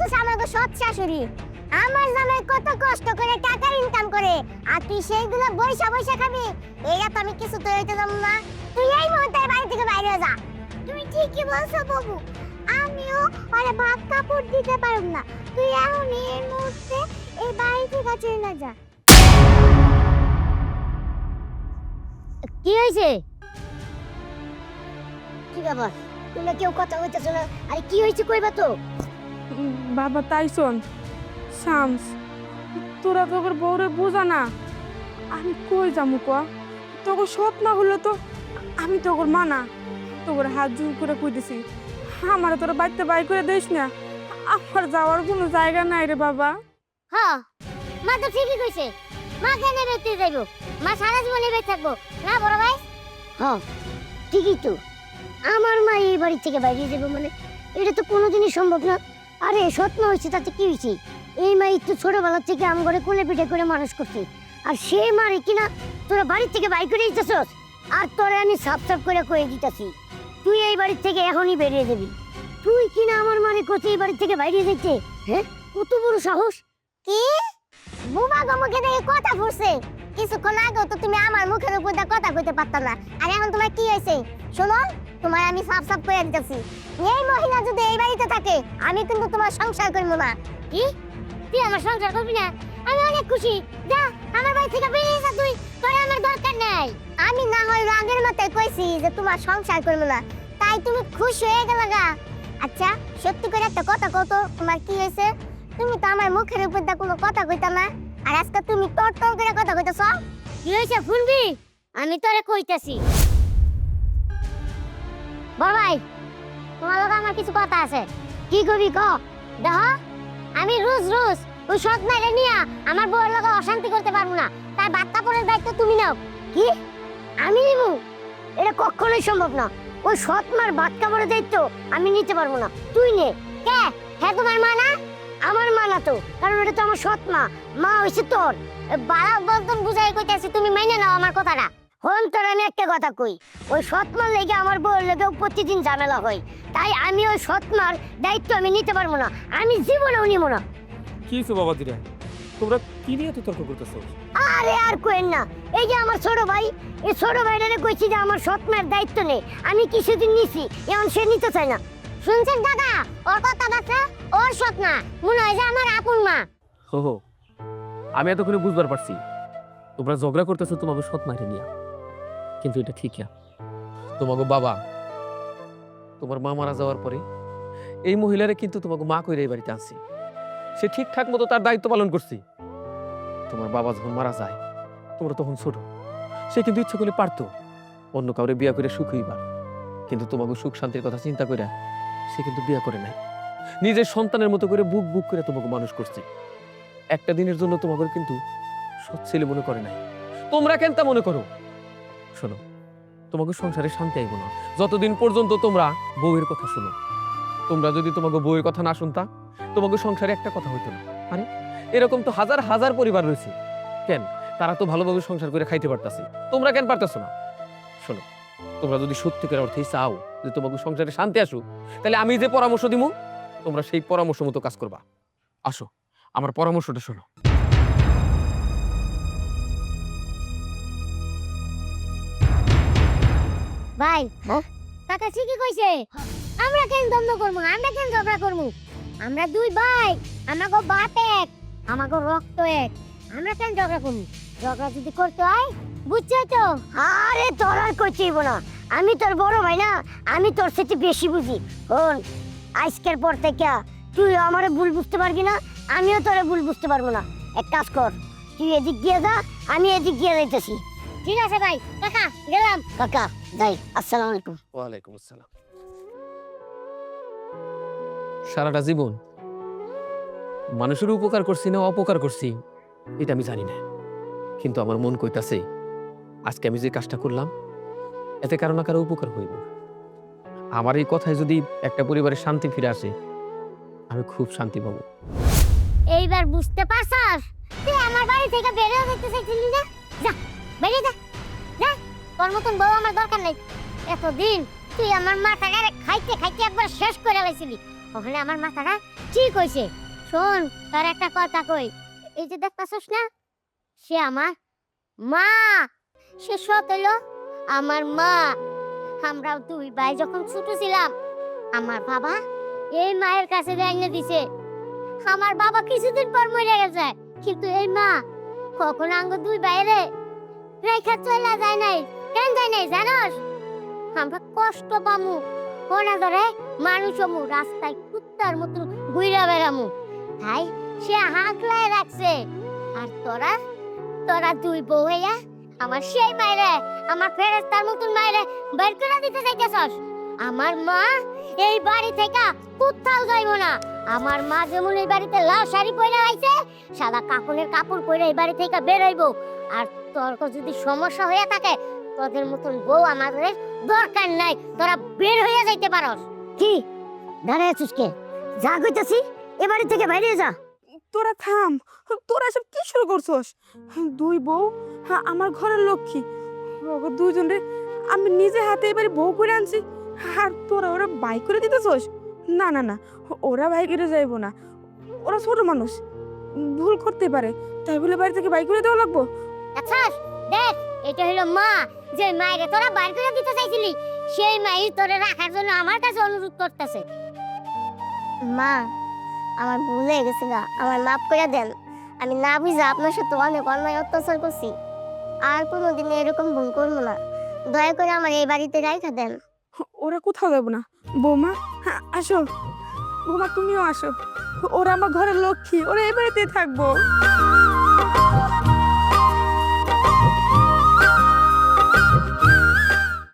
হচ্ছে আমাকে সৎ শাশুড়ি। আমার জামাই কত কষ্ট করে টাকা ইনকাম করে আর তুই সেইগুলো বৈশা বৈশা খাবি? এইটা তো আমি কিছু তো হইতে দেবো না। তুই এই মুহূর্তে বাড়ি থেকে বাইরে যা। তুমি ঠিকই বলছো বাবু। আমিও ওরে ভাত কাপড় দিতে পারব না। তুই এখন এই মুহূর্তে এই বাড়ি থেকে চলে না যা। কি হয়েছে? কি ব্যাপার? তোমরা কেউ কথা হইতেছ না? আরে কি হয়েছে কইবা তো? বাবা তাই শোন শামস তোরা তোর বউরে বোঝা না। আমি কই যামু ক? তোকে সৎ না হলে তো আমি তোর মানা তোর হাত জোর করে কই দিছি আমার তোর বাড়িতে বাই করে দিস না। আমার যাওয়ার কোনো জায়গা নাই রে বাবা। হ্যাঁ মা তো ঠিকই কইছে। মা কেন বেঁচে যাইব? মা সারা জীবনে বেঁচে থাকব। না বড় ভাই? হ্যাঁ ঠিকই তো। আমার মা এই বাড়ি থেকে বাইরে যাব মানে এটা তো কোনোদিনই সম্ভব না। আরে, সত্য হয়েছে, তাতে কি হয়েছে? এই মা একটু ছোটবেলা থেকে আম করে কোলে পিঠে করে মানুষ করছে। আর সে মারে কিনা, তোরা বাড়ি থেকে বাই করে দিতেছস? আর তোরে আমি সাফ সাফ করে কয়ে দিতেছি। তুই এই বাড়ি থেকে এখনই বেরিয়ে যাবি। তুই কিনা আমার মারে কোথায় এই বাড়ি থেকে বাইরে যাইতে? হ্যাঁ? কত বড় সাহস? কি? বুবা গো মুখে দিয়ে কথা ফুটছে কিছুক্ষণ আগে তো তুমি আমার মুখের উপর কথা কইতে পারত না। আর এখন তোমার কি হয়েছে? শোনো তোমার আমি সাফ সাফ করে দিতেছি। এই মহিলা যদি এই বাড়িতে থাকে আমি কিন্তু তোমার সংসার করব না। কি? তুই আমার সংসার করবি না? আমি অনেক খুশি। যা আমার বাড়ি থেকে বেরিয়ে যা তুই। তোর আমার দরকার নাই। আমি না হয় রাগের মতো কইছি যে তোমার সংসার করব না। তাই তুমি খুশি হয়ে গেল গা। আচ্ছা সত্যি করে একটা কথা কত তোমার কি হয়েছে? তুমি তো আমার মুখের উপর দিয়ে কোনো কথা কইতা না। আর আজকে তুমি টর টর করে কথা কইতাছ। কি হয়েছে শুনবি আমি তোরে কইতাছি। বড় ভাই, তোমার লগে আমার কিছু কথা আছে। কি কবি ক দেখ, আমি রোজ রোজ, ওই সৎ নাইরে নিয়া আমার বউয়ের লগে অশান্তি করতে পারব না। তাই বাদ কাপড়ের দায়িত্ব তুমি নাও। কি? আমি নিবো? এটা কখনোই সম্ভব না। ওই সৎ মার বাদ কাপড়ের দায়িত্ব আমি নিতে পারব না। তুই নে। কে? হ্যাঁ তোমার মা না? আমার মা না তো। কারণ এটা তো আমার সৎ মা। মা হইছে তোর। বালা বলতন বুঝাই কইতাছি, তুমি মাইনে নাও আমার কথাটা। হন তোর আমি একটা কথা কই ওই সৎ মার লেগে আমার বউয়ের লেগে প্রতিদিন ঝামেলা হয়। তাই আমি ওই সৎ মার দায়িত্ব আমি নিতে পারব না আমি জীবনেও নিব না। কি হয়েছে বাবা দিরা তোমরা কি নিয়ে এত তর্ক করতেছো? আরে আর কোয়েন না এই যে আমার ছোট ভাই এই ছোট ভাইটারে কইছি যে আমার সৎ মায়ের দায়িত্ব নেই আমি কিছুদিন নিছি এখন সে নিতে চায় না। শুনছেন দাদা ওর কথা বার্তা ওর সৎ না মনে হয় যে আমার আপন মা। হো হো আমি এতক্ষণে বুঝবার পারছি তোমরা ঝগড়া করতেছো তোমাকে সৎ মারে নিয়া। কিন্তু এটা ঠিক না। তোমাকে বাবা, তোমার মা মারা যাওয়ার পরে এই মহিলারে কিন্তু তোমাকে মা কইরে এই বাড়িতে আনছি। সে ঠিকঠাক মতো তার দায়িত্ব পালন করছি। তোমার বাবা যখন মারা যায়, তোমরা তখন ছোট। সে কিন্তু ইচ্ছা করলে পারতো, অন্য কাউরে বিয়া করে সুখ হইবার। কিন্তু তোমাকে সুখ শান্তির কথা চিন্তা করে সে কিন্তু বিয়া করে নাই। নিজের সন্তানের মতো করে বুক বুক করে তোমাকে মানুষ করছে। একটা দিনের জন্য তোমাকে কিন্তু সৎ ছেলে মনে করে নাই। তোমরা কেন তা মনে করো? শোনো, তোমাকে সংসারে শান্তি আইব না। যতদিন পর্যন্ত তোমরা বউয়ের কথা শোনো, তোমরা যদি তোমাকে বউয়ের কথা না শুনতা, তোমাকে সংসারে একটা কথা হইতো না। আরে, এরকম তো হাজার হাজার পরিবার রয়েছে। কেন? তারা তো ভালোভাবে সংসার করে খাইতে পারতাছে। তোমরা কেন পারতাছো না? শোনো, তোমরা যদি সত্যিকার অর্থে চাও যে তোমাকে সংসারে শান্তি আসুক, তাহলে আমি যে পরামর্শ দিব তোমরা সেই পরামর্শ মতো কাজ করবা। আসো, আমার পরামর্শটা শোনো। ভাই কাকা ঠিকই কইছে? আমরা কেন দ্বন্দ্ব করব আমরা কেন ঝগড়া করব আমরা দুই ভাই আমাগো বাপ এক আমাগো রক্ত এক। আমরা কেন ঝগড়া করব ঝগড়া যদি করতে হয় বুঝছ তো? আরে তোর আর কইতেইব না। আমি তোর বড় ভাই না আমি তোর সাথে বেশি বুঝি। শোন আজকের পর থেকে তুই আমারে ভুল বুঝতে পারবি না আমিও তোরে ভুল বুঝতে পারব না। এক কাজ কর তুই এদিক দিয়ে যা আমি এদিক দিয়ে যাইতেছি। ঠিক আছে ভাই কাকা গেলাম। কাকা যাই আসসালামু আলাইকুম। ওয়ালাইকুম আসসালাম। সারাটা জীবন মানুষের উপকার করছি না অপকার করছি এটা আমি জানি না। কিন্তু আমার মন কইতাছে আজকে আমি যে কাজটা করলাম এতে কারও না কারও উপকার হইব। আমার এই কথায় যদি একটা পরিবারের শান্তি ফিরে আসে আমি খুব শান্তি পাবো। এইবার বুঝতে পারছস? তুই আমার বাড়ি থেকে বেরিয়ে যেতে চাইছিলি না? যা। বেরিয়ে যা। যা, তোর মতন বউ আমার দরকার নেই। এতদিন তুই আমার মাথাটারে খাইতে খাইতে একবার শেষ করে লাইছিলি ওখানে আমার মাথাটা ঠিক হয়েছে। শোন, তোর একটা কথা কই। এই যে দেখতাছস না, সে আমার মা। সে সত হলো আমার মা। আমরা দুই ভাই যখন ছোট ছিলাম, আমার বাবা এই মায়ের কাছে এনে দিছে, আমার বাবা কিছুদিন পর মরে গেছে, কিন্তু এই মা কখন আঙ্গ দুই বাইরে রেখা চলে যায় নাই। কেন যায় নাই জানোস? আমরা কষ্ট পামু। কোনা ধরে মানুষ হমু, রাস্তায় কুত্তার মতো ঘুরে বেড়ামু। তাই সে হাঁকলায় রাখছে। আর তোরা? তোরা দুই বউ হইয়া আমার সেই মায়েরে আমার ফেরেস্তার মতন মায়েরে বের করে দিতে চাইতেছস আমার মা এই বাড়ি থেকে কোথাও যাইব না। আমার মা যেমন এই বাড়িতে লাল শাড়ি পরে আইছে, সাদা কাপড়ের কাপড় পরে এই বাড়ি থেকে বেরোইব আর তোর কো যদি সমস্যা হয়ে থাকে তোদের মতন বউ আমাদের দরকার নাই। তোরা বের হয়ে যাইতে পারস। কি? দাঁড়ায় আছিস কে? যা কইতাছি এ বাড়ি থেকে বাইরে যা। তোরা থাম। তোরা সব কি শুরু করছস? দুই বউ হ্যাঁ আমার ঘরের লক্ষ্মী। ওগো দুইজন রে আমি নিজে হাতে এবারে বউ করে আনছি। আর তোরা ওরা বাই করে দিতেছস? না না না ওরা বাই করে যাইবো না। ওরা ছোট মানুষ। ভুল করতে পারে। তাই বলে বাড়ি থেকে বাই করে দেওয়া লাগবো? আচ্ছা দেখ এটা হলো মা যে মায়ের তোরা বাইর করে দিতে চাইছিলি সেই মাই তোরে রাখার জন্য আমার কাছে অনুরোধ করতেছে। মা আমার ভুল হয়ে গেছে গা আমার মাফ করে দেন। আমি না বুঝে আপনার সাথে অনেক অন্যায় অত্যাচার করছি। আর কোনোদিন এরকম ভুল করব না। দয়া করে আমার এই বাড়িতে রাইখা দেন। ওরা কোথাও যাব না। বৌমা হ্যাঁ, আসো। বৌমা তুমিও আসো। ওরা আমার ঘরের লক্ষ্মী ওরা এ বাড়িতেই থাকব।